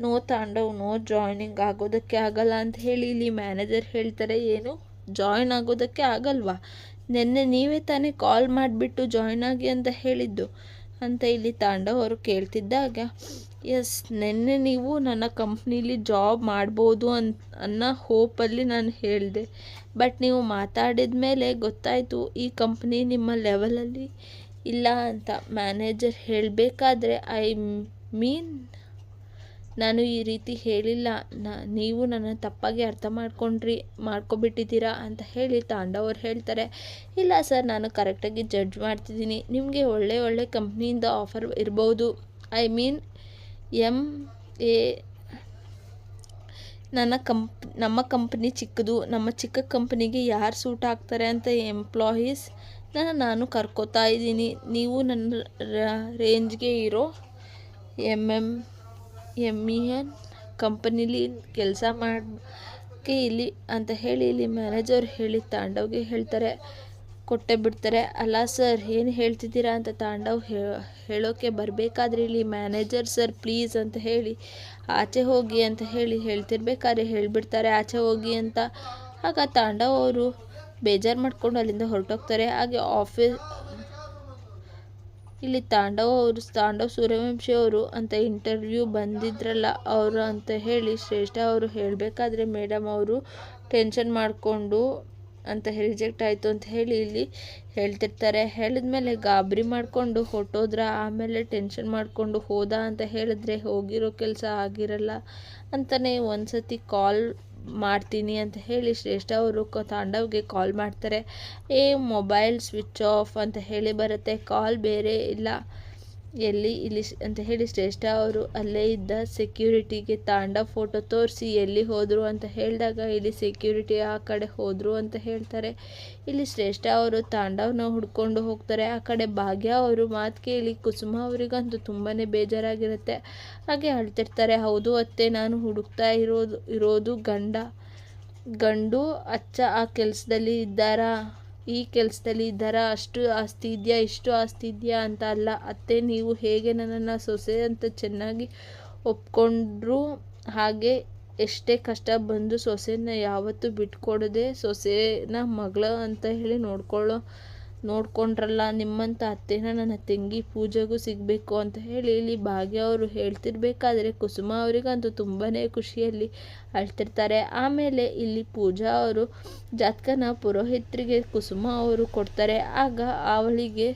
Speaker 1: ನೋ ತಾಂಡವ್, ನೋ ಜಾಯ್ನಿಂಗ್ ಆಗೋದಕ್ಕೆ ಆಗಲ್ಲ ಅಂತ ಹೇಳಿ ಇಲ್ಲಿ ಮ್ಯಾನೇಜರ್ ಹೇಳ್ತಾರೆ. ಏನು? ಜಾಯ್ನ್ ಆಗೋದಕ್ಕೆ ಆಗಲ್ವಾ? ನಿನ್ನೆ ನೀವೇ ತಾನೇ ಕಾಲ್ ಮಾಡಿಬಿಟ್ಟು ಜಾಯ್ನ್ ಆಗಿ ಅಂತ ಹೇಳಿದ್ದು. ಅಂತ ಇಲ್ಲಿ ತಾಂಡವ್ ಅವರು ಕೇಳ್ತಿದ್ದಾಗ, ಎಸ್, ನಿನ್ನೆ ನೀವು ನನ್ನ ಕಂಪ್ನೀಲಿ ಜಾಬ್ ಮಾಡ್ಬೋದು ಅಂತ ಅನ್ನೋ ಹೋಪಲ್ಲಿ ನಾನು ಹೇಳಿದೆ. ಬಟ್ ನೀವು ಮಾತಾಡಿದ ಮೇಲೆ ಗೊತ್ತಾಯಿತು, ಈ ಕಂಪ್ನಿ ನಿಮ್ಮ ಲೆವೆಲಲ್ಲಿ ಇಲ್ಲ ಅಂತ. ಮ್ಯಾನೇಜರ್ ಹೇಳಬೇಕಾದ್ರೆ, ಐ ಮೀನ್ ನಾನು ಈ ರೀತಿ ಹೇಳಿಲ್ಲ. ನ, ನೀವು ನನ್ನ ತಪ್ಪಾಗಿ ಅರ್ಥ ಮಾಡ್ಕೊಂಡ್ರಿ, ಮಾಡ್ಕೊಬಿಟ್ಟಿದ್ದೀರಾ ಅಂತ ಹೇಳಿ ತಾಂಡವ್ರು ಹೇಳ್ತಾರೆ. ಇಲ್ಲ ಸರ್, ನಾನು ಕರೆಕ್ಟಾಗಿ ಜಡ್ಜ್ ಮಾಡ್ತಿದ್ದೀನಿ. ನಿಮಗೆ ಒಳ್ಳೆ ಒಳ್ಳೆ ಕಂಪ್ನಿಯಿಂದ ಆಫರ್ ಇರ್ಬೋದು. ಐ ಮೀನ್ ಎಂ ಎ, ನನ್ನ ಕಂಪ್, ನಮ್ಮ ಕಂಪ್ನಿ ಚಿಕ್ಕದು. ನಮ್ಮ ಚಿಕ್ಕ ಕಂಪ್ನಿಗೆ ಯಾರು ಸೂಟ್ ಆಗ್ತಾರೆ ಅಂತ ಎಂಪ್ಲಾಯೀಸ್ನ ನಾನು ಕರ್ಕೋತಾ ಇದ್ದೀನಿ. ನೀವು ನನ್ನ ರೇಂಜ್ಗೆ ಇರೋ M M M E N ಕಂಪನಿಲಿ ಕೆಲಸ ಮಾಡೋಕ್ಕೆ ಇಲ್ಲಿ ಅಂತ ಹೇಳಿ ಇಲ್ಲಿ ಮ್ಯಾನೇಜರ್ ಹೇಳಿ ತಾಂಡವ್ಗೆ ಹೇಳ್ತಾರೆ, ಕೊಟ್ಟೆ ಬಿಡ್ತಾರೆ. ಅಲ್ಲ ಸರ್, ಏನು ಹೇಳ್ತಿದ್ದೀರಾ ಅಂತ ತಾಂಡವ್ ಹೇಳೋಕ್ಕೆ ಬರಬೇಕಾದ್ರೆ ಇಲ್ಲಿ ಮ್ಯಾನೇಜರ್ ಸರ್ ಪ್ಲೀಸ್ ಅಂತ ಹೇಳಿ, ಆಚೆ ಹೋಗಿ ಅಂತ ಹೇಳಿ ಹೇಳ್ತಿರ್ಬೇಕಾದ್ರೆ ಹೇಳಿಬಿಡ್ತಾರೆ. ಆಚೆ ಹೋಗಿ ಅಂತ, ಆಗ ತಾಂಡವ್ ಅವರು ಬೇಜಾರು ಮಾಡ್ಕೊಂಡು ಅಲ್ಲಿಂದ ಹೊರಟೋಗ್ತಾರೆ. ಹಾಗೆ ಆಫೀಸ್ ಇಲ್ಲಿ ತಾಂಡವ ಅವರು, ತಾಂಡವ ಸೂರ್ಯವಂಶಿ ಅವರು ಅಂತ ಇಂಟರ್ವ್ಯೂ ಬಂದಿದ್ರಲ್ಲ ಅವರು ಅಂತ ಹೇಳಿ ಶ್ರೇಷ್ಠ ಅವರು ಹೇಳಬೇಕಾದ್ರೆ ಮೇಡಮ್ ಅವರು ಟೆನ್ಷನ್ ಮಾಡಿಕೊಂಡು ಅಂತ ರಿಜೆಕ್ಟ್ ಆಯಿತು ಅಂತ ಹೇಳಿ ಇಲ್ಲಿ ಹೇಳ್ತಿರ್ತಾರೆ. ಹೇಳಿದ್ಮೇಲೆ ಗಾಬರಿ ಮಾಡಿಕೊಂಡು ಹೊಟ್ಟೋದ್ರ ಆಮೇಲೆ ಟೆನ್ಷನ್ ಮಾಡಿಕೊಂಡು ಹೋದ ಅಂತ ಹೇಳಿದ್ರೆ ಹೋಗಿರೋ ಕೆಲಸ ಆಗಿರಲ್ಲ ಅಂತಲೇ ಒಂದು ಸತಿ ಕಾಲ್ ಮಾಡ್ತೀನಿ ಅಂತ ಹೇಳಿ ಶ್ರೇಷ್ಠ ಅವರು ತಾಂಡವ್ಗೆ ಕಾಲ್ ಮಾಡ್ತಾರೆ. ಏ ಮೊಬೈಲ್ ಸ್ವಿಚ್ ಆಫ್ ಅಂತ ಹೇಳಿ ಬರುತ್ತೆ. ಕಾಲ್ ಬೇರೆ ಇಲ್ಲ. ಎಲ್ಲಿ ಇಲ್ಲಿ ಅಂತ ಹೇಳಿ ಶ್ರೇಷ್ಠ ಅವರು ಅಲ್ಲೇ ಇದ್ದ ಸೆಕ್ಯೂರಿಟಿಗೆ ತಾಂಡ ಫೋಟೋ ತೋರಿಸಿ ಎಲ್ಲಿ ಹೋದರು ಅಂತ ಹೇಳಿದಾಗ ಇಲ್ಲಿ ಸೆಕ್ಯೂರಿಟಿ ಆ ಕಡೆ ಹೋದರು ಅಂತ ಹೇಳ್ತಾರೆ. ಇಲ್ಲಿ ಶ್ರೇಷ್ಠ ಅವರು ತಾಂಡವನ್ನ ಹುಡ್ಕೊಂಡು ಹೋಗ್ತಾರೆ. ಆ ಕಡೆ ಭಾಗ್ಯ ಅವರು ಮಾತು ಕೇಳಿ ಕುಸುಮ ಅವರಿಗಂತೂ ತುಂಬಾ ಬೇಜಾರಾಗಿರುತ್ತೆ. ಹಾಗೆ ಅಳ್ತಿರ್ತಾರೆ, ಹೌದು ಅತ್ತೆ, ನಾನು ಹುಡುಕ್ತಾ ಇರೋದು ಇರೋದು ಗಂಡ, ಗಂಡು, ಅಚ್ಚ ಆ ಕೆಲಸದಲ್ಲಿ ಇದ್ದಾರಾ? ಈ ಕೆಲಸದಲ್ಲಿ ದರ ಅಷ್ಟು ಆಸ್ತಿ ಇದೆಯಾ ಇಷ್ಟು ಆಸ್ತಿ ಇದೆಯಾ ಅಂತ ಅಲ್ಲ. ಅತ್ತೆ, ನೀವು ಹೇಗೆ ನನ್ನನ್ನು ಸೊಸೆ ಅಂತ ಚೆನ್ನಾಗಿ ಒಪ್ಕೊಂಡ್ರು ಹಾಗೆ ಎಷ್ಟೇ ಕಷ್ಟ ಬಂದು ಸೊಸೆನ ಯಾವತ್ತೂ ಬಿಟ್ಕೊಡದೆ ಸೊಸೆನ ಮಗಳ ಅಂತ ಹೇಳಿ ನೋಡ್ಕೊಳ್ಳೋ ನೋಡ್ಕೊಂಡ್ರಲ್ಲ ನಿಮ್ಮಂಥ ಅತ್ತೆನ ನನ್ನ ತಂಗಿ ಪೂಜೆಗೂ ಸಿಗಬೇಕು ಅಂತ ಹೇಳಿ ಇಲ್ಲಿ ಭಾಗ್ಯ ಅವರು ಹೇಳ್ತಿರ್ಬೇಕಾದ್ರೆ ಕುಸುಮ ಅವರಿಗಂತೂ ತುಂಬಾ ಖುಷಿಯಲ್ಲಿ ಅಳ್ತಿರ್ತಾರೆ. ಆಮೇಲೆ ಇಲ್ಲಿ ಪೂಜಾ ಅವರು ಜಾತಕನ ಪುರೋಹಿತರಿಗೆ ಕುಸುಮ ಅವರು ಕೊಡ್ತಾರೆ. ಆಗ ಅವಳಿಗೆ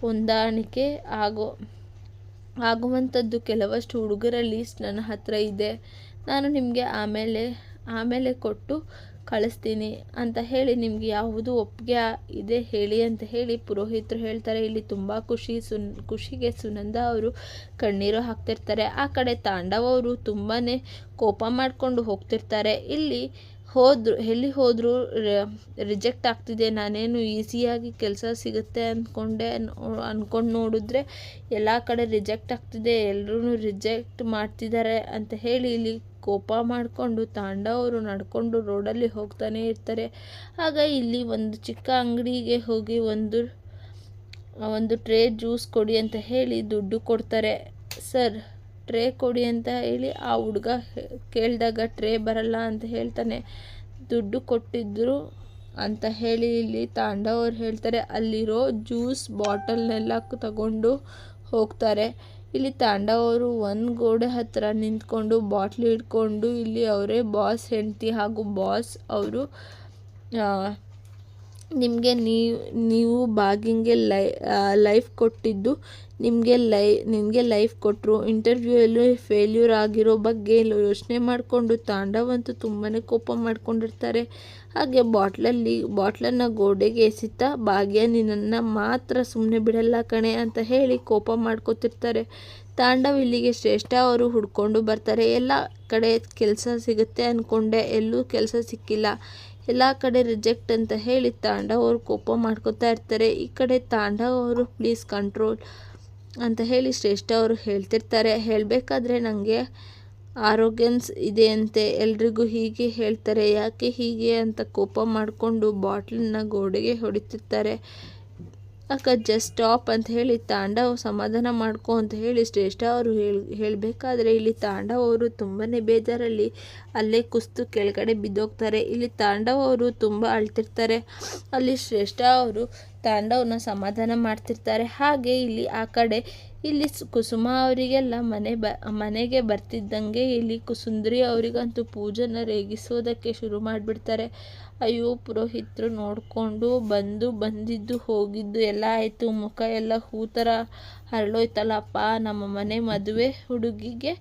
Speaker 1: ಹೊಂದಾಣಿಕೆ ಆಗೋ, ಆಗುವಂಥದ್ದು ಕೆಲವಷ್ಟು ಹುಡುಗರ ಲೀಸ್ಟ್ ನನ್ನ ಹತ್ರ ಇದೆ. ನಾನು ನಿಮಗೆ ಆಮೇಲೆ ಆಮೇಲೆ ಕೊಟ್ಟು ಕಳಿಸ್ತೀನಿ ಅಂತ ಹೇಳಿ ನಿಮಗೆ ಯಾವುದು ಒಪ್ಪಿಗೆ ಇದೆ ಹೇಳಿ ಅಂತ ಹೇಳಿ ಪುರೋಹಿತರು ಹೇಳ್ತಾರೆ. ಇಲ್ಲಿ ತುಂಬ ಖುಷಿ ಸುನ್, ಖುಷಿಗೆ ಸುನಂದ ಅವರು ಕಣ್ಣೀರು ಹಾಕ್ತಿರ್ತಾರೆ. ಆ ಕಡೆ ತಾಂಡವ ಅವರು ತುಂಬಾ ಕೋಪ ಮಾಡಿಕೊಂಡು ಹೋಗ್ತಿರ್ತಾರೆ. ಇಲ್ಲಿ ಹೋದ್ರು, ಎಲ್ಲಿ ಹೋದರೂ ರಿಜೆಕ್ಟ್ ಆಗ್ತಿದೆ. ನಾನೇನು ಈಸಿಯಾಗಿ ಕೆಲಸ ಸಿಗುತ್ತೆ ಅಂದ್ಕೊಂಡೆ ಅಂದ್ಕೊಂಡು ನೋಡಿದ್ರೆ ಎಲ್ಲ ಕಡೆ ರಿಜೆಕ್ಟ್ ಆಗ್ತಿದೆ. ಎಲ್ಲರೂ ರಿಜೆಕ್ಟ್ ಮಾಡ್ತಿದ್ದಾರೆ ಅಂತ ಹೇಳಿ ಇಲ್ಲಿ ಕೋಪ ಮಾಡಿಕೊಂಡು ತಾಂಡವರು ನಡ್ಕೊಂಡು ರೋಡಲ್ಲಿ ಹೋಗ್ತಾನೆ ಇರ್ತಾರೆ. ಆಗ ಇಲ್ಲಿ ಒಂದು ಚಿಕ್ಕ ಅಂಗಡಿಗೆ ಹೋಗಿ ಒಂದು ಒಂದು ಟ್ರೇ ಜ್ಯೂಸ್ ಕೊಡಿ ಅಂತ ಹೇಳಿ ದುಡ್ಡು ಕೊಡ್ತಾರೆ. ಸರ್, ಟ್ರೇ ಕೊಡಿ ಅಂತ ಹೇಳಿ ಆ ಹುಡುಗ ಕೇಳಿದಾಗ ಟ್ರೇ ಬರಲ್ಲ ಅಂತ ಹೇಳ್ತಾನೆ. ದುಡ್ಡು ಕೊಟ್ಟಿದ್ರು ಅಂತ ಹೇಳಿ ಇಲ್ಲಿ ತಾಂಡವರು ಹೇಳ್ತಾರೆ. ಅಲ್ಲಿರೋ ಜ್ಯೂಸ್ ಬಾಟಲ್ನೆಲ್ಲ ತಗೊಂಡು ಹೋಗ್ತಾರೆ. ಇಲ್ಲಿ ತಾಂಡವರು ಒಂದು ಗೋಡೆ ಹತ್ರ ನಿಂತ್ಕೊಂಡು ಬಾಟ್ಲಿ ಹಿಡ್ಕೊಂಡು ಇಲ್ಲಿ ಅವರೇ ಬಾಸ್ ಹೆಂಡತಿ ಹಾಗೂ ಬಾಸ್ ಅವರು ನಿಮಗೆ ನೀವು ನೀವು ಬಾಗಿಂಗೆ ಲೈ ಲೈಫ್ ಕೊಟ್ಟಿದ್ದು, ನಿಮಗೆ ಲೈ, ನಿಮಗೆ ಲೈಫ್ ಕೊಟ್ಟರು ಇಂಟರ್ವ್ಯೂಯಲ್ಲಿ ಫೇಲ್ಯೂರ್ ಆಗಿರೋ ಬಗ್ಗೆ ಯೋಚನೆ ಮಾಡಿಕೊಂಡು ತಾಂಡವಂತೂ ತುಂಬಾ ಕೋಪ ಮಾಡ್ಕೊಂಡಿರ್ತಾರೆ. ಹಾಗೆ ಬಾಟ್ಲಲ್ಲಿ, ಬಾಟ್ಲನ್ನು ಗೋಡೆಗೆ ಎಸಿತಾ ಭಾಗ್ಯ ನಿನ್ನನ್ನು ಮಾತ್ರ ಸುಮ್ಮನೆ ಬಿಡಲ್ಲ ಕಣೆ ಅಂತ ಹೇಳಿ ಕೋಪ ಮಾಡ್ಕೋತಿರ್ತಾರೆ. ತಾಂಡವ್ ಇಲ್ಲಿಗೆ ಶ್ರೇಷ್ಠ ಅವರು ಹುಡ್ಕೊಂಡು ಬರ್ತಾರೆ. ಎಲ್ಲ ಕಡೆ ಕೆಲಸ ಸಿಗುತ್ತೆ ಅಂದ್ಕೊಂಡೆ ಎಲ್ಲೂ ಕೆಲಸ ಸಿಕ್ಕಿಲ್ಲ. ಎಲ್ಲ ಕಡೆ ರಿಜೆಕ್ಟ್ ಅಂತ ಹೇಳಿ ತಾಂಡ ಅವರು ಕೋಪ ಮಾಡ್ಕೋತಾ ಇರ್ತಾರೆ. ಈ ಕಡೆ ತಾಂಡ ಅವರು ಪ್ಲೀಸ್ ಕಂಟ್ರೋಲ್ ಅಂತ ಹೇಳಿ ಶ್ರೇಷ್ಠ ಅವರು ಹೇಳ್ತಿರ್ತಾರೆ. ಹೇಳಬೇಕಾದ್ರೆ ನನಗೆ ಆರೋಗ್ಯನ್ಸ್ ಇದೆ ಅಂತೆ. ಎಲ್ರಿಗೂ ಹೀಗೆ ಹೇಳ್ತಾರೆ. ಯಾಕೆ ಹೀಗೆ ಅಂತ ಕೋಪ ಮಾಡಿಕೊಂಡು ಬಾಟ್ಲನ್ನ ಗೋಡೆಗೆ ಹೊಡಿತಿರ್ತಾರೆ. ಅಕ್ಕ ಜಸ್ಟ್ ಸ್ಟಾಪ್ ಅಂತ ಹೇಳಿ ತಾಂಡವ್ ಸಮಾಧಾನ ಮಾಡ್ಕೊ ಅಂತ ಹೇಳಿ ಶ್ರೇಷ್ಠ ಅವರು ಹೇಳಿ, ಹೇಳಬೇಕಾದ್ರೆ ಇಲ್ಲಿ ತಾಂಡವ ಅವರು ತುಂಬಾ ಬೇಜಾರಲ್ಲಿ ಅಲ್ಲೇ ಕುಸ್ತು ಕೆಳಗಡೆ ಬಿದ್ದೋಗ್ತಾರೆ. ಇಲ್ಲಿ ತಾಂಡವ ಅವರು ತುಂಬ ಅಳ್ತಿರ್ತಾರೆ. ಅಲ್ಲಿ ಶ್ರೇಷ್ಠ ಅವರು ತಾಂಡವನ ಸಮಾಧಾನ ಮಾಡ್ತಿರ್ತಾರೆ. ಹಾಗೆ ಇಲ್ಲಿ ಆ ಕಡೆ ಇಲ್ಲಿ ಕುಸುಮ ಅವರಿಗೆಲ್ಲ ಮನೆ ಬ, ಮನೆಗೆ ಬರ್ತಿದ್ದಂಗೆ ಇಲ್ಲಿ ಕುಸುಂದ್ರಿ ಅವರಿಗಂತೂ ಪೂಜೆನ ರೇಗಿಸೋದಕ್ಕೆ ಶುರು ಮಾಡಿಬಿಡ್ತಾರೆ. ಅಯ್ಯೋ, ಪುರೋಹಿತರು ನೋಡಿಕೊಂಡು ಬಂದು ಬಂದಿದ್ದು ಹೋಗಿದ್ದು ಎಲ್ಲ ಆಯಿತು. ಮುಖ ಎಲ್ಲ ಹೂ ಥರ ಹರಳೋಯ್ತಲ್ಲಪ್ಪ, ನಮ್ಮ ಮನೆ ಮದುವೆ ಹುಡುಗಿಗೆ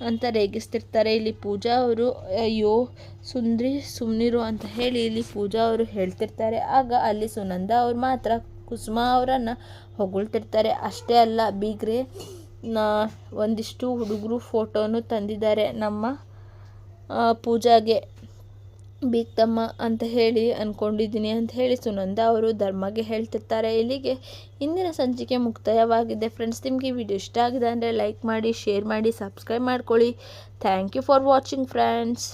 Speaker 1: ಅಂತ ರೇಗಿಸ್ತಿರ್ತಾರೆ. ಇಲ್ಲಿ ಪೂಜಾ ಅವರು, ಅಯ್ಯೋ, ಸುಂದ್ರಿ ಸುಮ್ಮನಿರು ಅಂತ ಹೇಳಿ ಇಲ್ಲಿ ಪೂಜಾ ಅವರು ಹೇಳ್ತಿರ್ತಾರೆ. ಆಗ ಅಲ್ಲಿ ಸುನಂದ ಅವ್ರು ಮಾತ್ರ ಕುಸುಮ ಅವರನ್ನು ಹೊಗಳ್ತಿರ್ತಾರೆ. ಅಷ್ಟೇ ಅಲ್ಲ, ಬೀಗ್ರೆ ಒಂದಿಷ್ಟು ಹುಡುಗರು ಫೋಟೋನು ತಂದಿದ್ದಾರೆ ನಮ್ಮ ಪೂಜಾಗೆ. ಬೀಗ್ತಮ್ಮ ಅಂತ ಹೇಳಿ ಅಂದ್ಕೊಂಡಿದ್ದೀನಿ ಅಂತ ಹೇಳಿ ಸುನಂದ ಅವರು ಧರ್ಮಗೆ ಹೇಳ್ತಿರ್ತಾರೆ. ಇಲ್ಲಿಗೆ ಇಂದಿನ ಸಂಚಿಕೆ ಮುಕ್ತಾಯವಾಗಿದೆ. ಫ್ರೆಂಡ್ಸ್ ನಿಮಗೆ ವಿಡಿಯೋ ಇಷ್ಟ ಆಗಿದೆ ಅಂದರೆ ಲೈಕ್ ಮಾಡಿ ಶೇರ್ ಮಾಡಿ ಸಬ್ಸ್ಕ್ರೈಬ್ ಮಾಡ್ಕೊಳ್ಳಿ. Thank you for watching friends